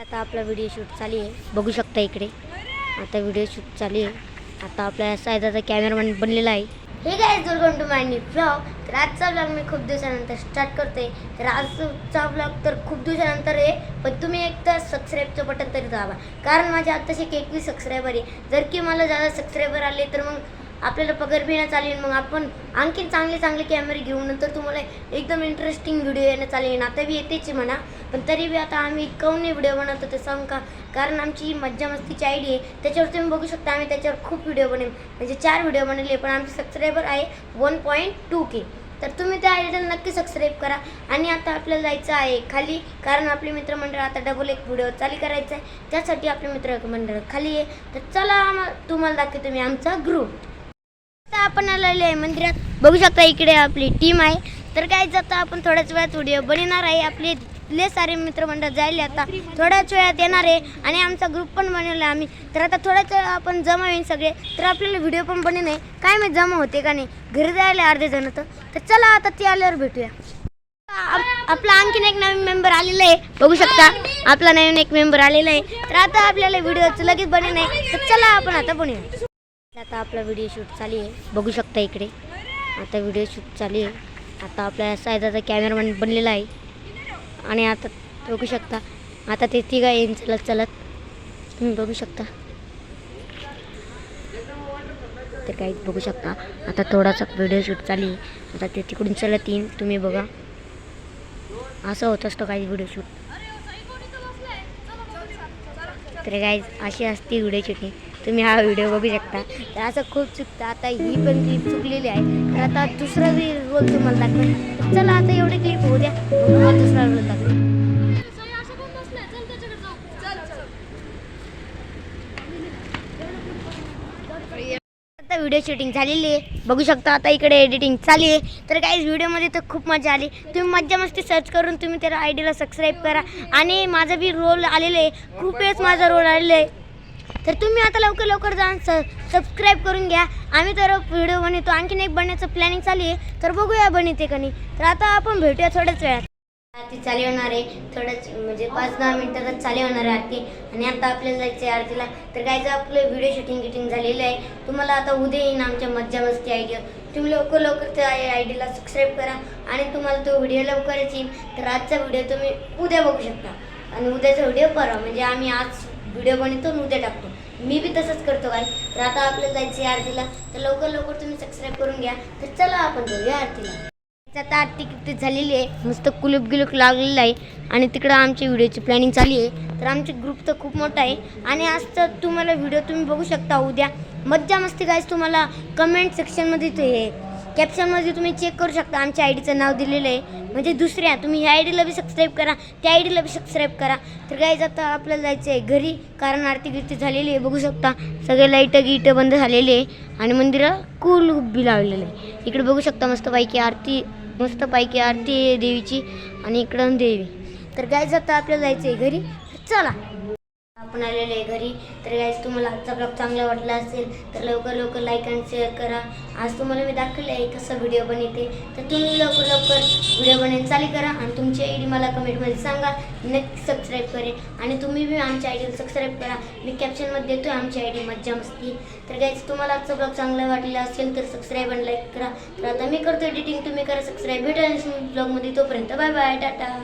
आता आपला video shoot चालू आहे. बघू शकता इकडे. आता व्हिडिओ शूट चालू आहे. आता आपल्या सायदाचा कॅमेरामॅन बनलेला आहे. हे काय welcome to my new blog तर आजचा ब्लॉग मी खूप दिवसानंतर स्टार्ट करते तर आजचा ब्लॉग तर खूप दिवसानंतर आहे पण तुम्ही एक तर सबस्क्राईबचं बटन तरी दाबा. कारण माझे आत्ताशी एकवीस सबस्क्रायबर आहे. जर की मला जादा सबस्क्रायबर आले तर मग आपल्याला पगार बी येणं चालेल मग आपण आणखीन चांगले चांगले कॅमेरे घेऊन नंतर तुम्हाला एकदम इंटरेस्टिंग व्हिडिओ येणं चालेल आता बी येतेच आहे म्हणा. पण तरी बी आता आम्ही काऊन व्हिडिओ बनवतो ते सांग का? कारण आमची मज्जा मस्तीची आय डी आहे. त्याच्यावर तुम्ही बघू शकता आम्ही त्याच्यावर खूप व्हिडिओ बनवले. म्हणजे चार व्हिडिओ बनवले पण आमचे सबस्क्रायबर आहे वन पॉईंट टू के तर तुम्ही त्या आयडीला नक्की सबस्क्राईब करा. आणि आता आपल्याला जायचं आहे खाली. कारण आपले मित्रमंडळ आता डबल एक व्हिडिओ चालू करायचा आहे त्यासाठी आपले मित्रमंडळ खाली आहे. तर चला तुम्हाला दाखवतो मी आमचा ग्रुप आपण आलेलो आहे मंदिरात. बघू शकता इकडे आपली टीम आहे. तर काय जाता आपण थोड्याच वेळात व्हिडिओ बनवणार आहे. आपले लय सारे मित्रमंडळ जायले आता. थोड्याच वेळात येणार आहे आणि आमचा ग्रुप पण बनवला आम्ही. तर आता थोड्याच वेळा आपण जमा होईल सगळे. तर आपल्याला व्हिडिओ पण बने नाही काय माहीत जमा होते का नाही? घरी जायला अर्धे जण तर. तर चला आता ती आल्यावर भेटूया. आप- आपला आणखीन एक नवीन मेंबर आलेला आहे. बघू शकता आपला नवीन एक मेंबर आलेला आहे. तर आता आपल्याला व्हिडिओचं लगेच बने नाही तर चला आपण आता बनूया आता आपला व्हिडिओ शूट चालू आहे. बघू शकता इकडे. आता व्हिडिओ शूट चालू आहे. आता आपल्या सायदाचा कॅमेरामॅन बनलेला आहे. आणि आता बघू शकता. आता ते तिघा येईन चलत चलत. तुम्ही बघू शकता. ते काही बघू शकता. आता थोडासा व्हिडिओ शूट चालू आहे. आता ते तिकडून चलत येईन. तुम्ही बघा. असं होत असतं काही व्हिडिओ शूट तर काय अशी असते व्हिडिओ शूटिंग तुम्ही हा व्हिडिओ बघू शकता. तर असं खूप चुकतं. आता ही पण क्लिप चुकलेली आहे. तर आता दुसरा बी रोल तुम्हाला दाखवेल चला आता एवढे क्लिप होऊ द्या. मग तुम्हाला दुसरा रोल दाखवेल आता व्हिडिओ शूटिंग झालेली आहे. बघू शकता आता इकडे एडिटिंग चालू आहे. तर काही व्हिडिओमध्ये तर खूप मजा आली. तुम्ही मज्जा मस्ती सर्च करून तुम्ही त्याला आय डीला सबस्क्राईब करा. आणि माझा बी रोल आलेला आहे. खूप वेळेस माझा रोल आलेला आहे. तर तुम्ही आता लवकर लवकर जाऊन स सबस्क्राईब करून घ्या. आम्ही तर व्हिडिओ बनवतो. आणखीन एक बनण्याचं प्लॅनिंग चालू आहे. तर बघूया बनवते का नाही. तर आता आपण भेटूया थोड्याच वेळात. आरती चालू होणार आहे. थोडंच म्हणजे पाच दहा मिनिटातच चालू होणार आहे आरती. आणि आता आपल्याला जायचं आहे आरतीला. तर काय आपलं व्हिडिओ शूटिंग गिटिंग झालेलं आहे. तुम्हाला आता उद्या येईन आमच्या मज्जा मस्ती आयडिया तुम्ही लवकर लवकर त्या आय डीला सबस्क्राईब करा. आणि तुम्हाला तो व्हिडिओ लवकरच येईल तर आजचा व्हिडिओ तुम्ही उद्या बघू शकता. आणि उद्याचा व्हिडिओ परवा. म्हणजे आम्ही आज व्हिडिओ बनवतो आणि उद्या टाकतो. मी बी तसंच करतो काय तर आता आपल्याला जायचं आहे आरतीला. तर लवकर लवकर तुम्ही सबस्क्राईब करून घ्या. तर चला आपण जाऊया आरतीला. आता आरती किती झालेली आहे. मस्त कुलूप गिलूप लागलेलं आहे. आणि तिकडं आमची व्हिडिओची प्लॅनिंग चालू आहे. तर आमचे ग्रुप तर खूप मोठा आहे. आणि आजचा तुम्हाला व्हिडिओ तुम्ही बघू शकता उद्या. मज्जा मस्ती गायच तुम्हाला कमेंट सेक्शनमध्ये ते हे कॅप्शनमध्ये तुम्ही चेक करू शकता. आमच्या आय डीचं नाव दिलेलं आहे. म्हणजे दुसऱ्या तुम्ही ह्या आय डीला बी सबस्क्राईब करा. त्या आय डीला बी सबस्क्राईब करा. तर काय आता आपल्याला जायचं आहे घरी. कारण आरती गिरती झालेली आहे बघू शकता. सगळे लाईटं गिटं बंद झालेले आहे. आणि मंदिरं कूल उभी लावलेलं आहे. इकडे बघू शकता मस्तपैकी आरती मस्तपैकी आरती आहे देवीची. आणि इकडं देवी. तर गायज आता आपल्याला जायचं आहे घरी चला. आपण आलेले आहे घरी. तर गाईज तुम्हाला आजचा ब्लॉग चांगला वाटला असेल तर लवकर लवकर लाईक आणि शेअर करा. आज तुम्हाला मी दाखवले आहे कसं व्हिडिओ बनवते. तर तुम्ही लवकर लवकर व्हिडिओ बनवून चालू करा आणि तुमची आय डी मला कमेंटमध्ये सांगा. नक्की सबस्क्राईब करेन आणि तुम्ही बी आमच्या आय डीला सबस्क्राईब करा. मी कॅप्शनमध्ये देतो आहे आमची आय डी मज्जा मस्ती. तर गाईज तुम्हाला आजचा ब्लॉग चांगला वाटला असेल तर सबस्क्राईब आणि लाईक करा. तर आता मी करतो एडिटिंग तुम्ही करा सबस्क्राईब भेटा ब्लॉगमध्ये तोपर्यंत बाय बाय टाटा.